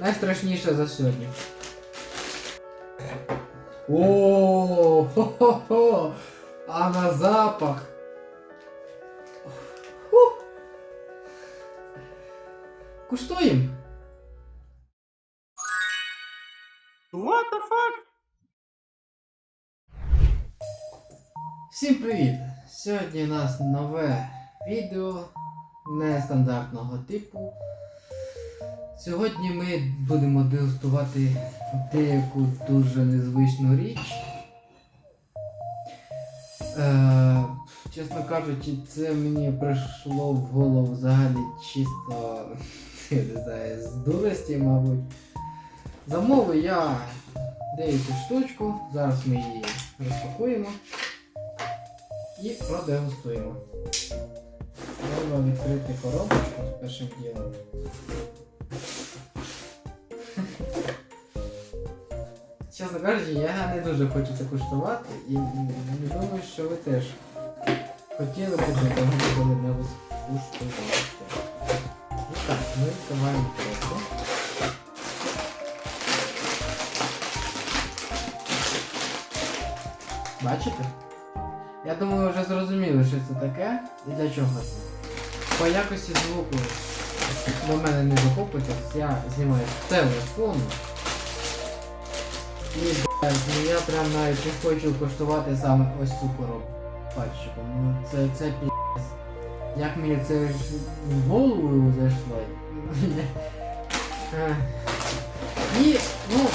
найстрашніше за сьогодні. О, хо-хо-хо! А на запах. Фух. Куштуємо. What the fuck? Всім привіт! Сьогодні у нас нове відео нестандартного типу. Сьогодні ми будемо дегустувати деяку дуже незвичну річ. Е, чесно кажучи, це мені прийшло в голову взагалі чисто я не знаю, з дурості, мабуть. Замовив я деяку штучку, зараз ми її розпакуємо і продегустуємо. Треба відкрити коробочку з першим ділом. Чесно кажучи, я не дуже хочу це куштувати і не думаю, що ви теж хотіли б цього коли-небудь куштувати. І так, ми відкриваємо коробку. Бачите? Я думаю, вже зрозуміли, що це таке і для чого це. По якості звуку до мене не захопиться, я знімаю з телефону. І ну я прям навіть не хочу коштувати саме ось цю коробку пальчиком. Ну це це пі***ць. Як мені це в голову зайшло. І, ну,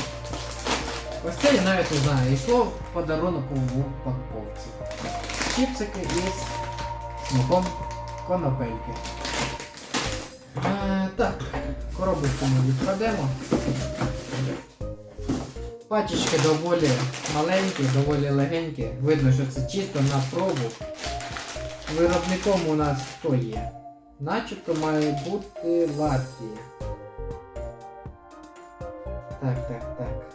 ось це я навіть не знаю. Йшло в подарунок у упаковці. Чіпсики із смаком конопельки. Е, так, коробочку ми відкладемо. Пачечки доволі маленькі, доволі легенькі. Видно, що це чисто на пробу. Виробником у нас хто є? Начебто має бути Латвія. Так, так, так.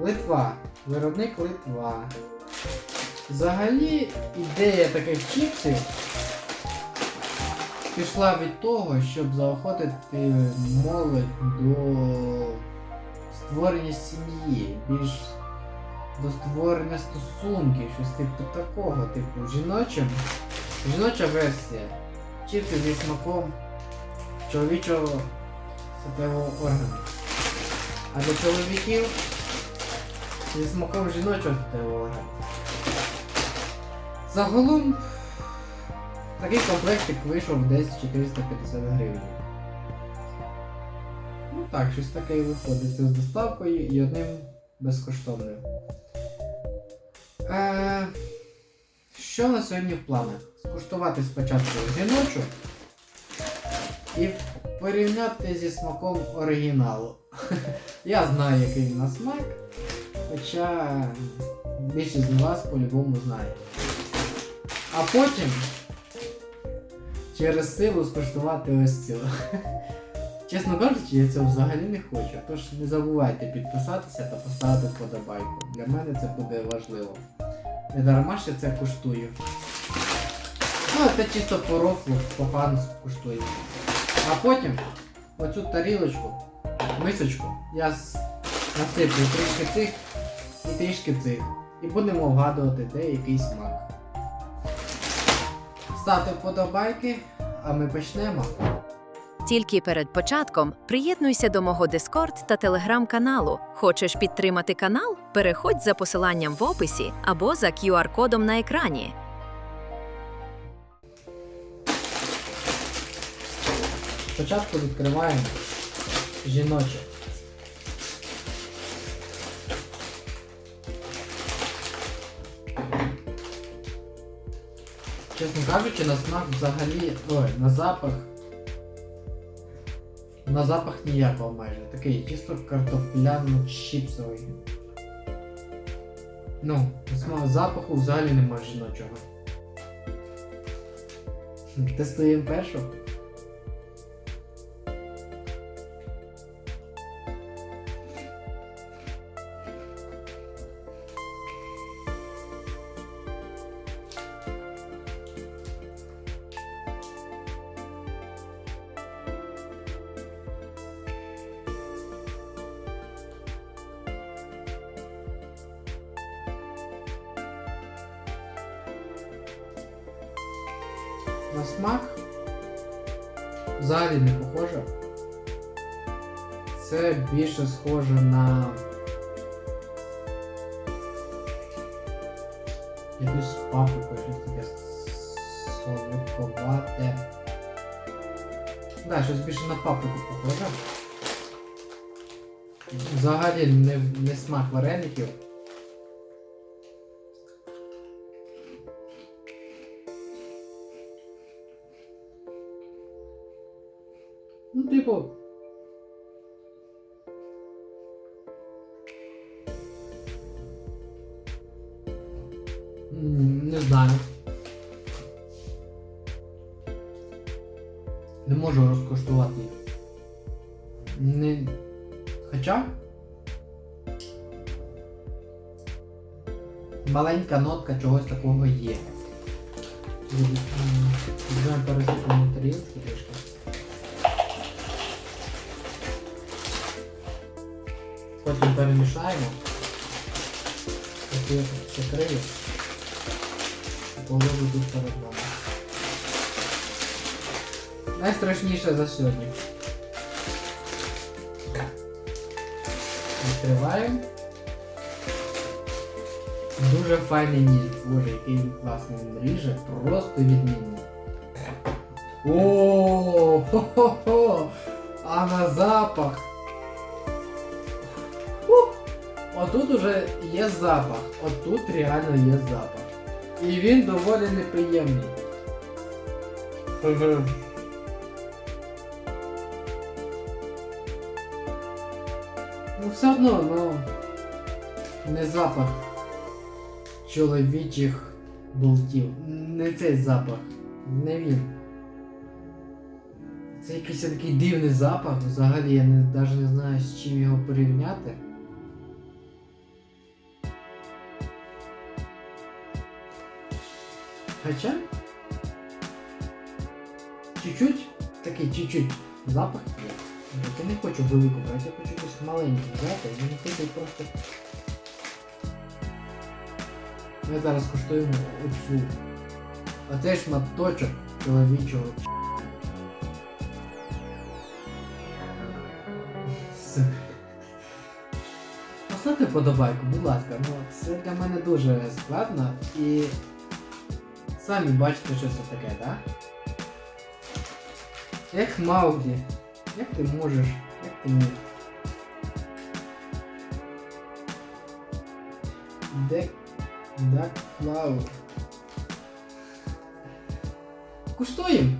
Литва. Виробник Литва. Взагалі ідея таких чіпсів пішла від того, щоб заохотити молодь до створення сім'ї, більш до створення стосунків, щось типу такого, типу жіночим. Жіноча версія. Чіпси зі смаком чоловічого статевого органу. А для чоловіків зі смаком жіночого статевого органу. Загалом такий комплектик вийшов десь 450 гривень. Ну так, щось таке і виходить. Це з доставкою і одним безкоштовним. Е, що на сьогодні в планах? Скуштувати спочатку жіночу і порівняти зі смаком оригіналу. Я знаю, який він на смак, хоча більшість з вас по-любому знає. А потім через силу скуштувати ось цю. Чесно кажучи, я цього взагалі не хочу. Тож не забувайте підписатися та поставити вподобайку. Для мене це буде важливо. Не дарма ще це куштую. Ну, це чисто по рофлу, по фану куштую. А потім оцю тарілочку, мисочку, я насиплю трішки цих і трішки цих. І будемо вгадувати, де який смак. Ставте вподобайки, а ми почнемо. Тільки перед початком приєднуйся до мого Дискорд та телеграм-каналу. Хочеш підтримати канал? Переходь за посиланням в описі або за QR-кодом на екрані. Спочатку відкриваємо жіноче. Чесно кажучи, на смак взагалі. Ой, на запах. На запах ніякого майже. Такий чисто картопляно-чіпсовий. Ну, смак запаху взагалі немає жіночого. Тестуємо першу. Смак взагалі не похоже. Це більше схоже на якусь паприку, щось таке солодковате. Да, щось більше на паприку похоже. Взагалі не, не смак вареників. Ну, типу. Не знаю. Не можу розкоштувати. Не... Хоча. Маленька нотка чогось такого є. Візьмемо пересипаємо тарілки трішки. Потім перемішаємо. Тут закрию. Положу тут перед вами. Найстрашніше за сьогодні. Відкриваємо. Дуже файний ніж. Боже, який він класний ріже. Просто відмінний. О, хо-хо-хо! А на запах. Отут уже є запах. Отут реально є запах. І він доволі неприємний. Ну все одно, ну не запах чоловічих болтів. Не цей запах. Не він. Це якийсь такий дивний запах. Взагалі я не, навіть не знаю з чим його порівняти. Хоча. Чуть-чуть, такий чуть-чуть запах. Я не хочу велику брати, я хочу якусь маленьку взяти, і мені хочуть просто. Ми зараз куштуємо оцю. Оцей шматочок чоловічого. Поставте подобайку, будь ласка, ну це для мене дуже складно і самі бачите, що це таке, так? Ех, Мауглі, як ти можеш, як ти міг? Дек... Дак Флаур. Куштуємо!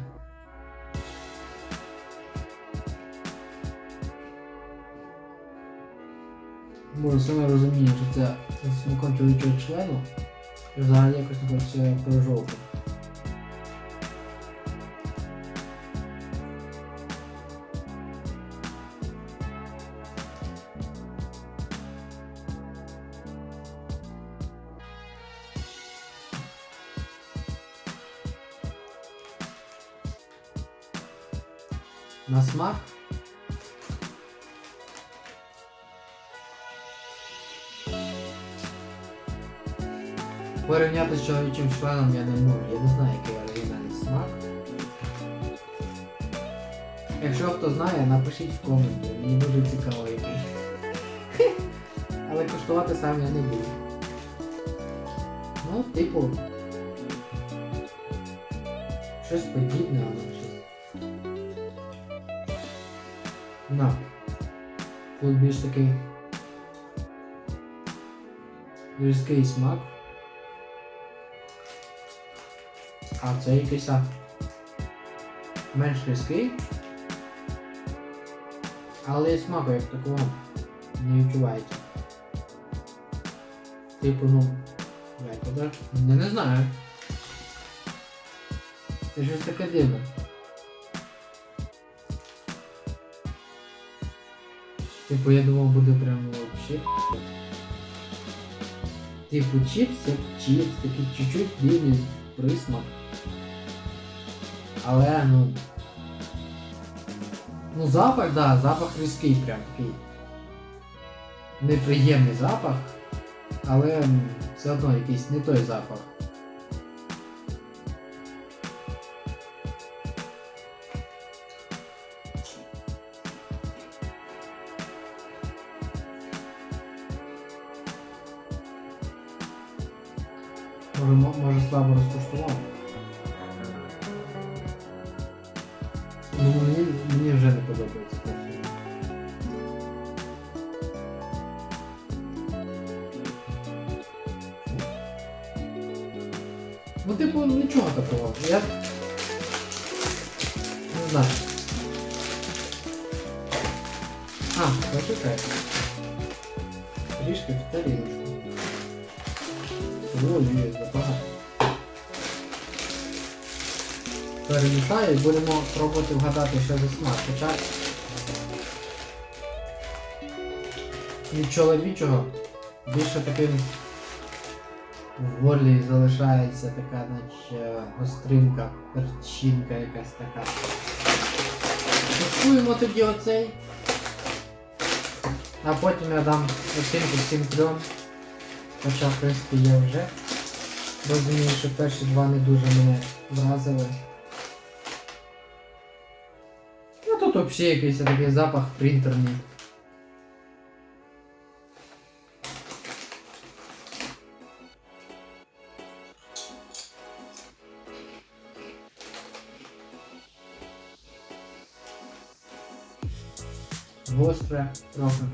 Може, саме розумію, що це смаком чоловічого члену. І взагалі якось не хочеться пережовувати. На смак. Порівняти з чоловічим членом я не можу. Я не знаю, який оригінальний смак. Якщо хто знає, напишіть в коменті. Мені дуже цікаво який. Але коштувати сам я не буду. Ну, типу. Щось подібне, але щось. На. Тут більш такий різкий смак. А це якийсь менш різкий. Але смаку як такого не відчувається. Типу, ну. Як подаш? Не, знаю. Це щось таке дивне. Типу, я думав буде прямо вообще. Типу чіпс як чіпс, такий чуть-чуть дивний присмак. Але ну. Ну запах, да, запах різкий прям такий. Неприємний запах, але все одно якийсь не той запах. слабо розкуштував. Ну, мені, мені вже не подобається. Ну, типу, нічого такого. Я. Не знаю. А, почекай. Трішки в тарілочку. Ой, забагато. Перемішаю і будемо пробувати вгадати, що за смак. Хоча від чоловічого більше таким в горлі залишається така, наче гостринка, перчинка якась така. Купуємо тоді оцей. А потім я дам оцінку всім трьом. Хоча, в принципі, я вже розумію, що перші два не дуже мене вразили. Тут взагалі якийсь такий запах принтерний. Гостре трохи.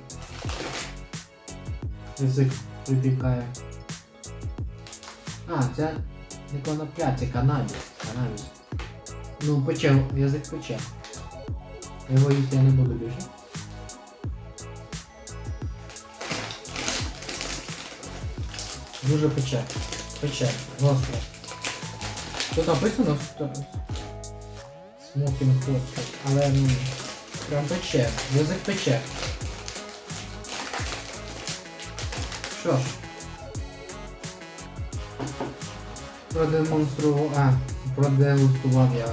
Язик припікає. А, це не конопля, це канабіс. Канабіс. Ну, пече, язик пече. Його їсти я не буду більше. Дуже пече. Пече. Гостро. Тут написано що смокінг хот, але ну прям пече. Язик пече. Що ж. Продемонстрував. А, продегустував я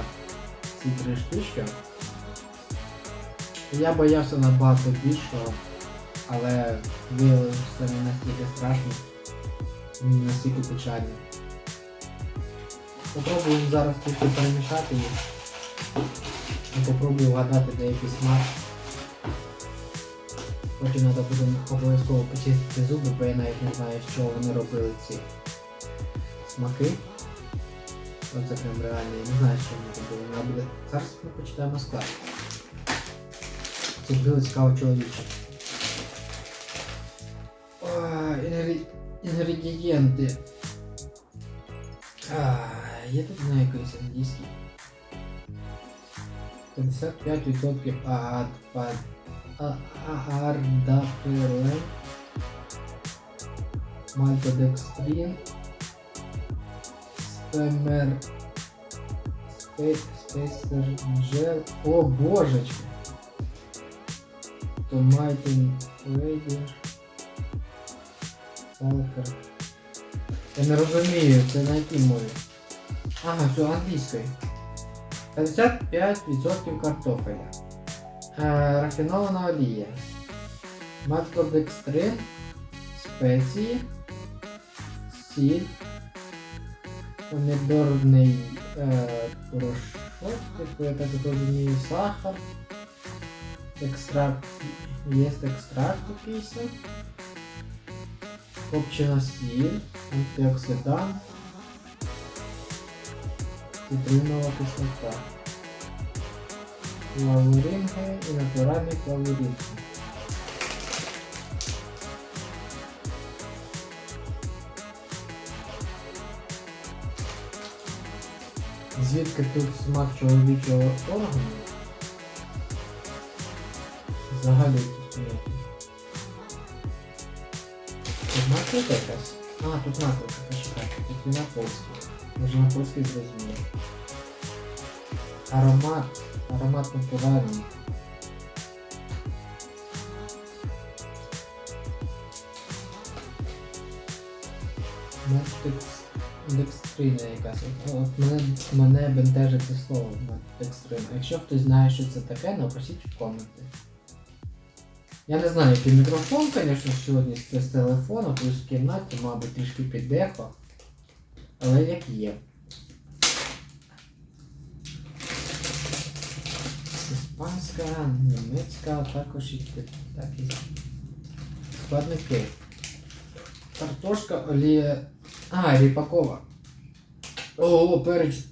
ці три штучки. Я боявся набагато більшого, але виявилося що не настільки страшно, не настільки печально. Попробуємо зараз трішки перемішати. І попробую вгадати деякий смак. Потім треба буде обов'язково почистити зуби, бо я навіть не знаю, чого вони робили ці смаки. Оце прям реально, я не знаю, що вони робили. Буде. Зараз ми почитаємо склад. Це дуже цікаво чоловіче. Інгрі... Інгредієнти. А, є тут на якийсь англійський. 55% ад... ардапирен, мальтодекстрин, спемер... спе... спейсерджел... О, божечки! Томатин Рейдер. Салкер. Я не розумію, це на якій мові. Ага, все англійською. 55% картофеля. Е, рафінована олія. Мальтодекстрин. Спеції. Сіль. Помідорний е, порошок, типу, я так розумію, сахар. Екстракт. Є екстракт якийсь. Копчена сіль, антиоксидант, цитринова кислота. Флаворинги і натуральний флаворинг. Звідки тут смак чоловічого органу? Взагалі тут ніякий. Тут накрутка якась? А, тут накрутка, почекайте, тут не на польській. Може на польській зрозуміло. Аромат. Аромат натуральний. Декстрина якась. От мене, мене бентежить це слово декстрина. Якщо хтось знає, що це таке, напишіть в коменти. Я не знаю, який мікрофон, звісно, сьогодні з телефону, плюс в кімнаті, мабуть, трішки піддехо. Але як є. Іспанська, німецька, також і ки- так, і складники. Картошка, олія. А, ріпакова. Ого, перець.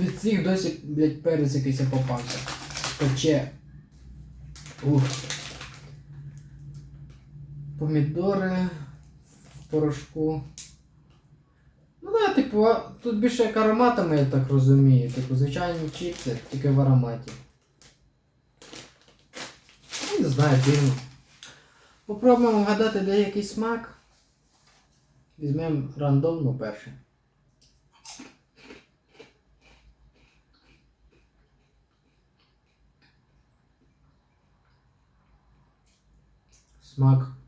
Від цих досі, блядь, перець якийсь попався. Пече. Ух. Помідори в порошку. Ну да, типу, тут більше як ароматами, я так розумію. Типу, звичайні чіпси, тільки в ароматі. Ну, Не знаю, дивно. Попробуємо вгадати деякий смак. Візьмемо рандомно перше. Смак.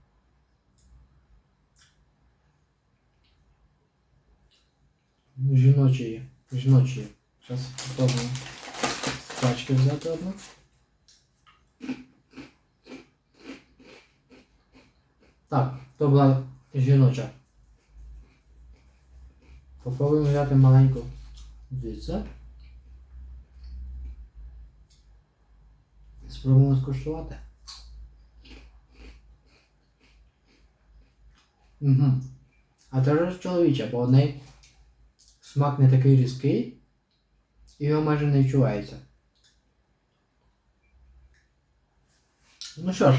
Жіночої. Жіночої. Зараз спробуємо з пачки взяти одну. Так, то була жіноча. Попробуємо взяти маленьку звідси. Спробуємо скуштувати. Угу. А це ж чоловіча, бо неї смак не такий різкий його майже не відчувається. Ну що ж.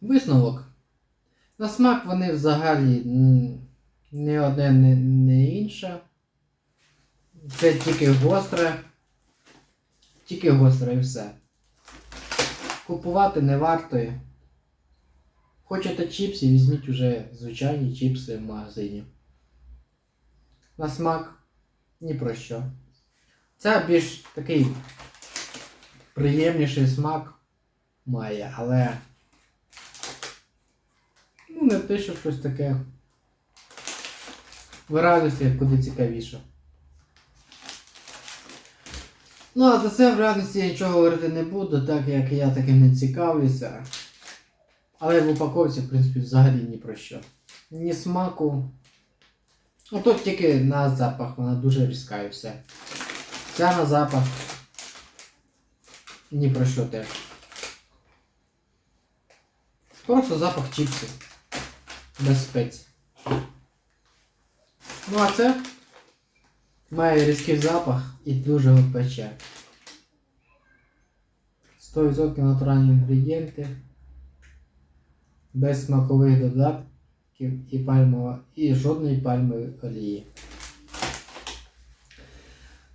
Висновок. На смак вони взагалі не одне, не, не інше. Це тільки гостре. Тільки гостре і все. Купувати не варто. Хочете чіпси, візьміть уже звичайні чіпси в магазині. На смак ні про що. Це більш такий приємніший смак має, але ну не те, що щось таке. В радості куди цікавіше. Ну, а за це в радості нічого говорити не буду, так як я таким не цікавлюся. Але в упаковці, в принципі, взагалі ні про що. Ні смаку. Ну тут тільки на запах, вона дуже різка і все. Ця на запах. Ні про що теж. Просто запах чіпсів. Без спецій. Ну а це має різкий запах і дуже пече. 100% натуральні інгредієнти. Без смакових додатків і пальмова, і жодної пальмової олії.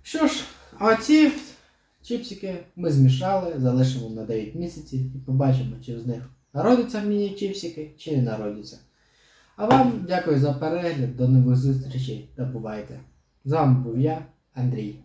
Що ж, а ці чіпсики ми змішали, залишимо на 9 місяців і побачимо, чи з них народяться міні-чіпсики, чи не народяться. А вам дякую за перегляд, до нових зустрічей та бувайте. З вами був я, Андрій.